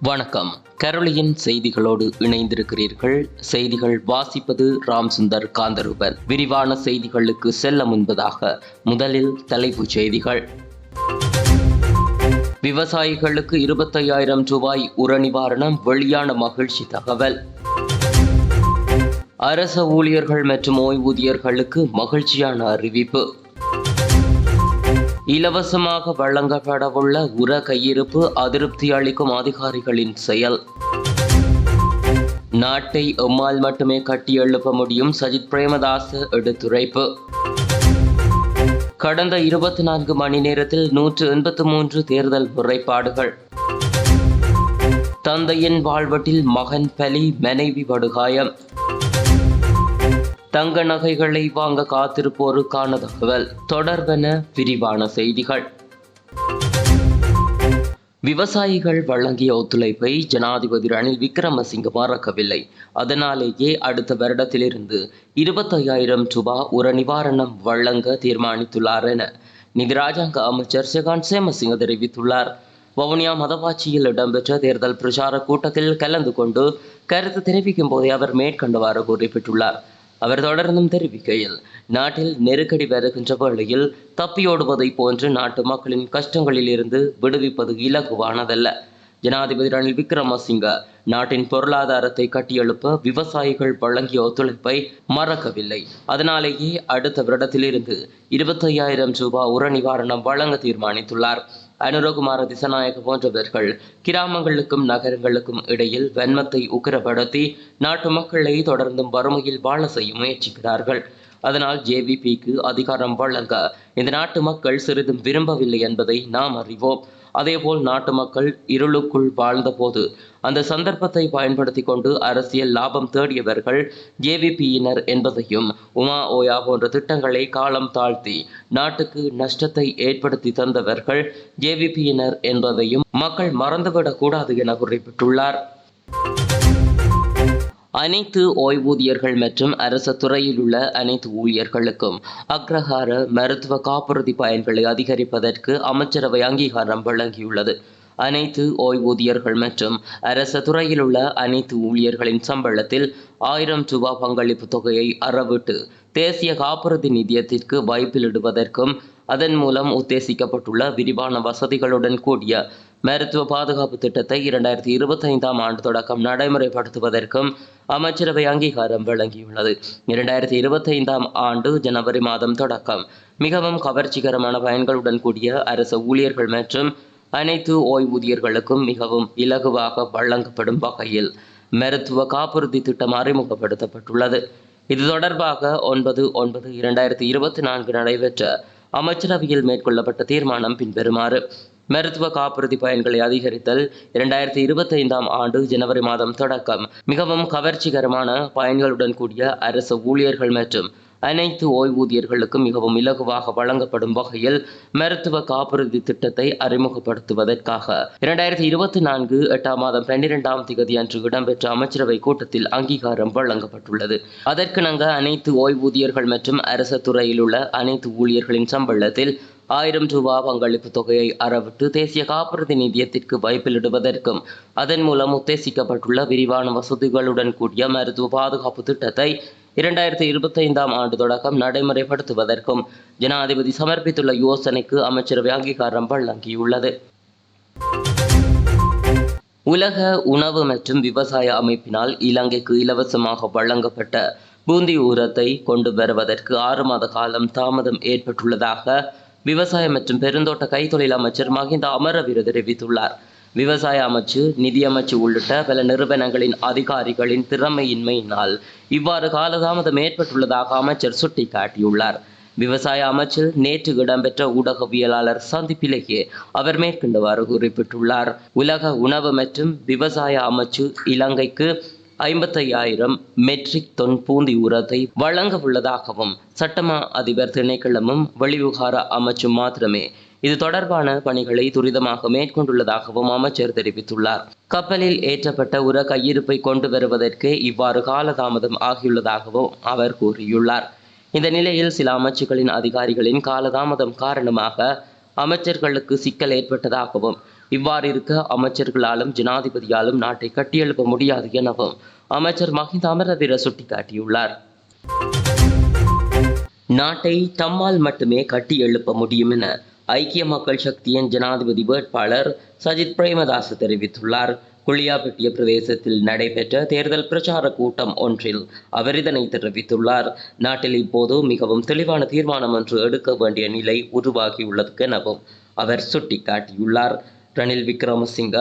வணக்கம். கரோலியின் செய்திகளோடு இணைந்திருக்கிறீர்கள். செய்திகள் வாசிப்பது ராம் சுந்தர் காந்தரூபன். விரிவான செய்திகளுக்கு செல்ல முன்பதாக முதலில் தலைப்புச் செய்திகள். விவசாயிகளுக்கு இருபத்தையாயிரம் ரூபாய் உர நிவாரணம் வெளியான மகிழ்ச்சி தகவல். அரச ஊழியர்கள் மற்றும் ஓய்வூதியர்களுக்கு மகிழ்ச்சியான அறிவிப்பு. இலவசமாக வழங்கப்படவுள்ள உர கையிருப்பு அதிருப்தி அளிக்கும் அதிகாரிகளின் செயல். நாட்டை எம்மால் மட்டுமே கட்டியெழுப்ப முடியும் சஜித் பிரேமதாச எடுத்துரைப்பு. கடந்த இருபத்தி நான்கு மணி நேரத்தில் நூற்று எண்பத்து மூன்று தேர்தல் முறைப்பாடுகள். தந்தையின் வாழ்வட்டில் மகன் பலி மனைவி படுகாயம். தங்க நகைகளை வாங்க காத்திருப்போருக்கான தகவல் தொடர்பென விரிவான செய்திகள். விவசாயிகள் வழங்கிய ஒத்துழைப்பை ஜனாதிபதி ரணில் விக்ரமசிங்க மறக்கவில்லை அதனாலேயே அடுத்த வருடத்திலிருந்து இருபத்தையாயிரம் ரூபாய் உர நிவாரணம் வழங்க தீர்மானித்துள்ளார் என நிதிராஜாங்க அமைச்சர் செகான் சேமசிங்க தெரிவித்துள்ளார். வவுனியா மதவாட்சியில் இடம்பெற்ற தேர்தல் பிரச்சார கூட்டத்தில் கலந்து கொண்டு கருத்து தெரிவிக்கும் போதே அவர் மேற்கண்டவாறு குறிப்பிட்டுள்ளார். அவர் தொடர்ந்தும் தெரிவிக்கையில் நாட்டில் நெருக்கடி வருகின்ற வேளையில் தப்பியோடுவதை போன்று நாட்டு மக்களின் கஷ்டங்களில் இருந்து விடுவிப்பது இலகுவானதல்ல. ஜனாதிபதி ரணில் விக்ரமசிங்க நாட்டின் பொருளாதாரத்தை கட்டியெழுப்ப விவசாயிகள் வழங்கிய ஒத்துழைப்பை மறக்கவில்லை. அதனாலேயே அடுத்த வருடத்திலிருந்து இருபத்தையாயிரம் ரூபாய் உர நிவாரணம் வழங்க தீர்மானித்துள்ளார். அனுரகுமார திசநாயக போன்றவர்கள் கிராமங்களுக்கும் நகரங்களுக்கும் இடையில் வெண்மத்தை உக்கிரப்படுத்தி நாட்டு மக்களை தொடர்ந்தும் வறுமையில் வாழ செய்ய முயற்சிக்கிறார்கள். அதனால் ஜேவிபிக்கு அதிகாரம் வழங்க இந்த நாட்டு மக்கள் சிறிதும் விரும்பவில்லை என்பதை நாம் அறிவோம். அதேபோல் நாட்டு மக்கள் இருளுக்குள் வாழ்ந்தபோது அந்த சந்தர்ப்பத்தை பயன்படுத்தி கொண்டு அரசியல் லாபம் தேடியவர்கள் ஜேவிபியினர் என்பதையும் உமா ஓயா போன்ற திட்டங்களை காலம் தாழ்த்தி நாட்டுக்கு நஷ்டத்தை ஏற்படுத்தி தந்தவர்கள் ஜேவிபியினர் என்பதையும் மக்கள் மறந்துவிடக் கூடாது என குறிப்பிட்டுள்ளார். அனைத்து ஓய்வூதியர்கள் மற்றும் அரச துறையில் உள்ள அனைத்து ஊழியர்களுக்கும் அக்ரஹார மருத்துவ காப்புறுதி பயன்களை அதிகரிப்பதற்கு அமைச்சரவை அங்கீகாரம் வழங்கியுள்ளது. அனைத்து ஓய்வூதியர்கள் மற்றும் அரச துறையில் உள்ள அனைத்து ஊழியர்களின் சம்பளத்தில் ஆயிரம் ரூபாய் பங்களிப்பு தொகையை அறவிட்டு தேசிய காப்புறுதி நிதியத்திற்கு வைப்பிலிடுவதற்கும் அதன் மூலம் உத்தேசிக்கப்பட்டுள்ள விரிவான வசதிகளுடன் கூடிய மருத்துவ பாதுகாப்பு திட்டத்தை இரண்டாயிரத்தி இருபத்தைந்தாம் ஆண்டு தொடக்கம் நடைமுறைப்படுத்துவதற்கும் அமைச்சரவை அங்கீகாரம் வழங்கியுள்ளது. இரண்டாயிரத்தி இருபத்தைந்தாம் ஆண்டு ஜனவரி மாதம் தொடக்கம். மிகவும் கவர்ச்சிகரமான பயன்களுடன் கூடிய அரசு ஊழியர்கள் மற்றும் அனைத்து ஓய்வூதியர்களுக்கும் மிகவும் இலகுவாக வழங்கப்படும் வகையில் மருத்துவ காப்புறுதி திட்டம் அறிமுகப்படுத்தப்பட்டுள்ளது. இது தொடர்பாக ஒன்பது ஒன்பது இரண்டாயிரத்தி இருபத்தி நான்கு நடைபெற்ற அமைச்சரவையில் மேற்கொள்ளப்பட்ட தீர்மானம் பின்வருமாறு. மருத்துவ காப்புறுதி பயன்களை அதிகரித்தல் இரண்டாயிரத்தி இருபத்தைந்தாம் ஆண்டு ஜனவரி மாதம் தொடக்கம். மிகவும் கவர்ச்சிகரமான பயன்களுடன் கூடிய அரசு ஊழியர்கள் மற்றும் அனைத்து ஓய்வூதியர்களுக்கும் மிகவும் இலகுவாக வழங்கப்படும் வகையில் மருத்துவ காப்புறுதி திட்டத்தை அறிமுகப்படுத்துவதற்காக. இரண்டாயிரத்தி இருபத்தி நான்கு எட்டாம் மாதம் பன்னிரெண்டாம் திகதி அன்று இடம்பெற்ற அமைச்சரவை கூட்டத்தில் அங்கீகாரம் வழங்கப்பட்டுள்ளது. அதற்கிணங்க அனைத்து ஓய்வூதியர்கள் மற்றும் அரசு துறையில் உள்ள அனைத்து ஊழியர்களின் சம்பளத்தில் ஆயிரம் ரூபாய் பங்களிப்பு தொகையை அறவிட்டு தேசிய காப்புறுதி நிதியத்திற்கு வைப்பிலிடுவதற்கும் அதன் மூலம் உத்தேசிக்கப்பட்டுள்ள விரிவான வசதிகளுடன் கூடிய மருத்துவ பாதுகாப்பு திட்டத்தை இரண்டாயிரத்தி இருபத்தைந்தாம் ஆண்டு தொடக்கம் நடைமுறைப்படுத்துவதற்கும் ஜனாதிபதி சமர்ப்பித்துள்ள யோசனைக்கு அமைச்சரவை அங்கீகாரம் வழங்கியுள்ளது உலக உணவு மற்றும் விவசாய அமைப்பினால் இலங்கைக்கு இலவசமாக வழங்கப்பட்ட பூந்தி உரத்தை கொண்டு வருவதற்கு ஆறு மாத காலம் தாமதம் ஏற்பட்டுள்ளதாக விவசாய மற்றும் பெருந்தோட்ட கைத்தொழில் அமைச்சர் மஹிந்த அமரவீர தெரிவித்துள்ளார். விவசாய அமைச்சு நிதியமைச்சு உள்ளிட்ட பல நிறுவனங்களின் அதிகாரிகளின் திறமையின்மையினால் இவ்வாறு காலதாமதம் ஏற்பட்டுள்ளதாக அமைச்சர் சுட்டிக்காட்டியுள்ளார். விவசாய அமைச்சில் நேற்று இடம்பெற்ற ஊடகவியலாளர் சந்திப்பிலேயே அவர் மேற்கொண்டவாறு குறிப்பிட்டுள்ளார். உலக உணவு மற்றும் விவசாய அமைச்சு இலங்கைக்கு ஐம்பத்தையாயிரம் மெட்ரிக் தொன் பூந்தி உரத்தை வழங்க உள்ளதாகவும் சட்டமா அதிபர் திணைக்களமும் வெளிவிவகார அமைச்சும் மாத்திரமே இது தொடர்பான பணிகளை துரிதமாக மேற்கொண்டுள்ளதாகவும் அமைச்சர் தெரிவித்துள்ளார். கப்பலில் ஏற்றப்பட்ட உர கையிருப்பை கொண்டு வருவதற்கு இவ்வாறு காலதாமதம் ஆகியுள்ளதாகவும் அவர் கூறியுள்ளார். இந்த நிலையில் சில அமைச்சுகளின் அதிகாரிகளின் காலதாமதம் காரணமாக அமைச்சர்களுக்கு சிக்கல் ஏற்பட்டதாகவும் இவ்வாறு இருக்க அமைச்சர்களாலும் ஜனாதிபதியாலும் நாட்டை கட்டியெழுப்ப முடியாது எனவும் அமைச்சர் மஹிந்த அமரவீர சுட்டிக்காட்டியுள்ளார். நாட்டை தம்மால் மட்டுமே கட்டி எழுப்ப முடியும் என ஐக்கிய மக்கள் சக்தியின் ஜனாதிபதி வேட்பாளர் சஜித் பிரேமதாஸ் தெரிவித்துள்ளார். குளியாப்பட்டிய பிரதேசத்தில் நடைபெற்ற தேர்தல் பிரச்சார கூட்டம் ஒன்றில் அவர் இதனை தெரிவித்துள்ளார். நாட்டில் இப்போது மிகவும் தெளிவான தீர்மானம் ஒன்று எடுக்க வேண்டிய நிலை உருவாகியுள்ளது எனவும் அவர் சுட்டிக்காட்டியுள்ளார். ரணில் விக்ரமசிங்க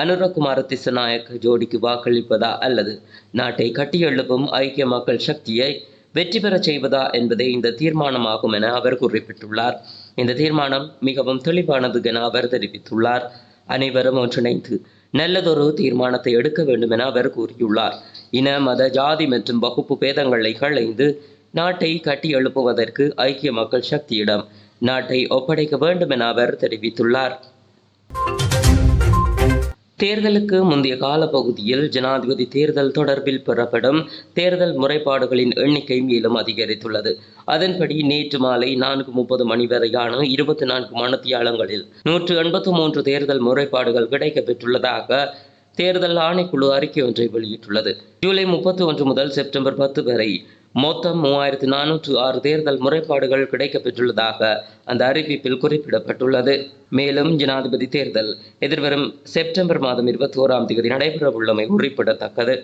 அனுரகுமார திசநாயக் ஜோடிக்கு வாக்களிப்பதா அல்லது நாட்டை கட்டியெழுப்பும் ஐக்கிய மக்கள் சக்தியை வெற்றி பெறச் செய்வதா என்பதே இந்த தீர்மானமாகும் என அவர் குறிப்பிட்டுள்ளார். இந்த தீர்மானம் மிகவும் தெளிவானது என அவர் தெரிவித்துள்ளார். அனைவரும் ஒன்றிணைந்து நல்லதொரு தீர்மானத்தை எடுக்க வேண்டும் என அவர் கூறியுள்ளார். இன மத ஜாதி மற்றும் வகுப்பு பேதங்களை களைந்து நாட்டை கட்டி எழுப்புவதற்கு ஐக்கிய மக்கள் சக்தியிடம் நாட்டை ஒப்படைக்க வேண்டும் என அவர் தெரிவித்துள்ளார். தேர்தலுக்கு முந்தைய காலப்பகுதியில் ஜனாதிபதி தேர்தல் தொடர்பில் பெறப்படும் தேர்தல் முறைப்பாடுகளின் எண்ணிக்கை மேலும் அதிகரித்துள்ளது. அதன்படி நேற்று மாலை நான்கு முப்பது மணி வரையான இருபத்தி நான்கு மணத்தியாலங்களில் நூற்று எண்பத்து மூன்று தேர்தல் முறைப்பாடுகள் கிடைக்கப்பெற்றுள்ளதாக தேர்தல் ஆணைக்குழு அறிக்கை ஒன்றை வெளியிட்டுள்ளது. ஜூலை முப்பத்தி ஒன்று முதல் செப்டம்பர் பத்து வரை மொத்தம் மூவாயிரத்தி நானூற்று ஆறு தேர்தல் முறைப்பாடுகள் கிடைக்கப்பெற்றுள்ளதாக அந்த அறிவிப்பில் குறிப்பிடப்பட்டுள்ளது. மேலும் ஜனாதிபதி தேர்தல் எதிர்வரும் செப்டம்பர் மாதம் இருபத்தி ஓராம் தேதி நடைபெறவுள்ளமை குறிப்பிடத்தக்கது.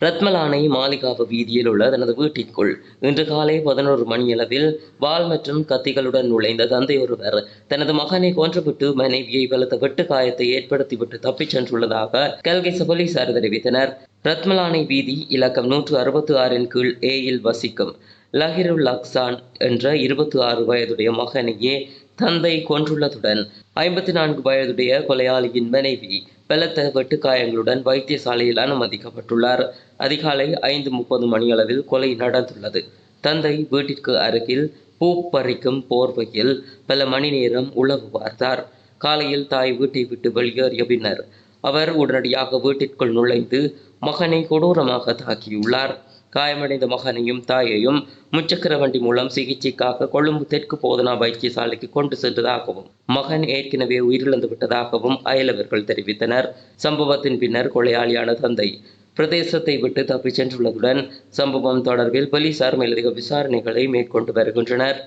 ரத்மலானை மாளிகாவு வீதியில் உள்ள தனது வீட்டிற்குள் இன்று காலை பதினோரு மணியளவில் வாள் மற்றும் கத்திகளுடன் நுழைந்த தந்தை ஒருவர் தனது மகனை கொன்றுவிட்டு மனைவியை பலத்த வெட்டு காயத்தை ஏற்படுத்திவிட்டு தப்பிச் சென்றுள்ளதாக கல்கேச போலீசார் தெரிவித்தனர். ரத்மலானை வீதி இலக்கம் நூற்று அறுபத்தி ஆறின் கீழ் ஏயில் வசிக்கும் லஹிருல் அக்சான் என்ற இருபத்தி ஆறு வயதுடைய மகனையே தந்தை கொன்றுள்ளதுடன் ஐம்பத்தி நான்கு வயதுடைய கொலையாளியின் மனைவி பலத்த வெட்டுக்காயங்களுடன் வைத்தியசாலையில் அனுமதிக்கப்பட்டுள்ளார். அதிகாலை ஐந்து முப்பது மணியளவில் கொலை நடந்துள்ளது. தந்தை வீட்டிற்கு அருகில் பூ பறிக்கும் போர்வையில் பல மணி நேரம் உளவு பார்த்தார். காலையில் தாய் வீட்டை விட்டு வெளியேறிய பின்னர் அவர் உடனடியாக வீட்டிற்குள் நுழைந்து மகனை கொடூரமாக தாக்கியுள்ளார். காயமடைந்த மகனையும் தாயையும் முச்சக்கர வண்டி மூலம் சிகிச்சைக்காக கொழும்பு தெற்கு போதனா வைத்தியசாலைக்கு கொண்டு சென்றதாகவும் மகன் ஏற்கனவே உயிரிழந்து விட்டதாகவும் அயலவர்கள் தெரிவித்தனர். சம்பவத்தின் பின்னர் கொலையாளியான தந்தை பிரதேசத்தை விட்டு தப்பிச் சென்றுள்ளதுடன் சம்பவம் தொடர்பில் போலீசார் மேலதிக விசாரணைகளை மேற்கொண்டு வருகின்றனர்.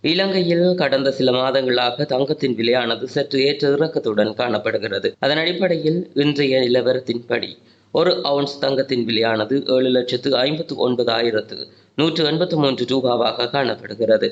இலங்கையில் கடந்த சில மாதங்களாக தங்கத்தின் விலையானது சற்று ஏற்ற இறக்கத்துடன் காணப்படுகிறது. அதன் அடிப்படையில் இன்றைய நிலவரத்தின்படி ஒரு அவுன்ஸ் தங்கத்தின் விலையானது ஏழு லட்சத்து ஐம்பத்து ஒன்பதாயிரத்து நூற்று எண்பத்து மூன்று ரூபாவாக காணப்படுகிறது.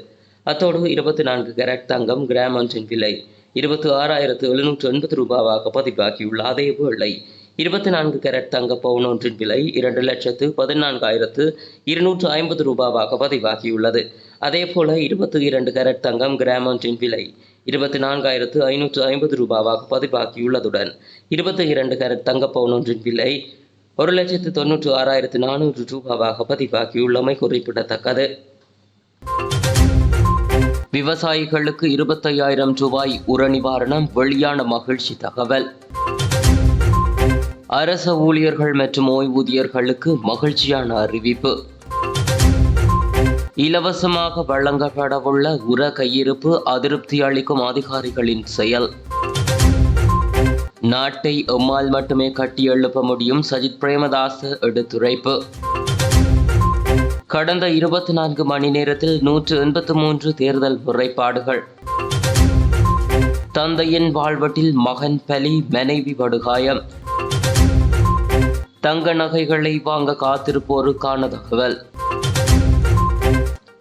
அத்தோடு இருபத்தி நான்கு கேரட் தங்கம் கிராம் ஒன்றின் விலை இருபத்தி ஆறாயிரத்து எழுநூற்று எண்பது ரூபாவாக பதிவாகியுள்ள அதே வேளை இருபத்தி நான்கு கேரட் தங்க பவுன் ஒன்றின் விலை இரண்டு லட்சத்து பதினான்காயிரத்து இருநூற்று ஐம்பது ரூபாவாக பதிவாகியுள்ளது. அதே போல இருபத்தி இரண்டு கேரட் தங்கம் கிராம் ஒன்றின் விலை இருபத்தி நான்காயிரத்து ஐநூற்று ஐம்பது ரூபாவாக பதிவாகியுள்ளதுடன் இருபத்தி இரண்டு கேரட் தங்க பவுன் ஒன்றின் விலை ஒரு லட்சத்து தொன்னூற்று ஆறாயிரத்து நானூறு ரூபாவாக பதிவாகியுள்ளமை குறிப்பிடத்தக்கது. விவசாயிகளுக்கு இருபத்தையாயிரம் ரூபாய் உர நிவாரணம் வெளியான மகிழ்ச்சி தகவல். அரச ஊழியர்கள் மற்றும் ஓய்வூதியர்களுக்கு மகிழ்ச்சியான அறிவிப்பு. இலவசமாக வழங்கப்படவுள்ள உர கையிருப்பு அதிருப்தி அளிக்கும் அதிகாரிகளின் செயல். நாட்டை எம்மால் மட்டுமே கட்டியெழுப்ப முடியும் சஜித் பிரேமதாச எடுத்துரைப்பு. கடந்த இருபத்தி நான்கு மணி நேரத்தில் நூற்று எண்பத்து மூன்று தேர்தல் முறைப்பாடுகள். தந்தையின் வாழ்வட்டில் மகன் பலி மனைவி படுகாயம். தங்க நகைகளை வாங்க காத்திருப்போருக்கான தகவல்.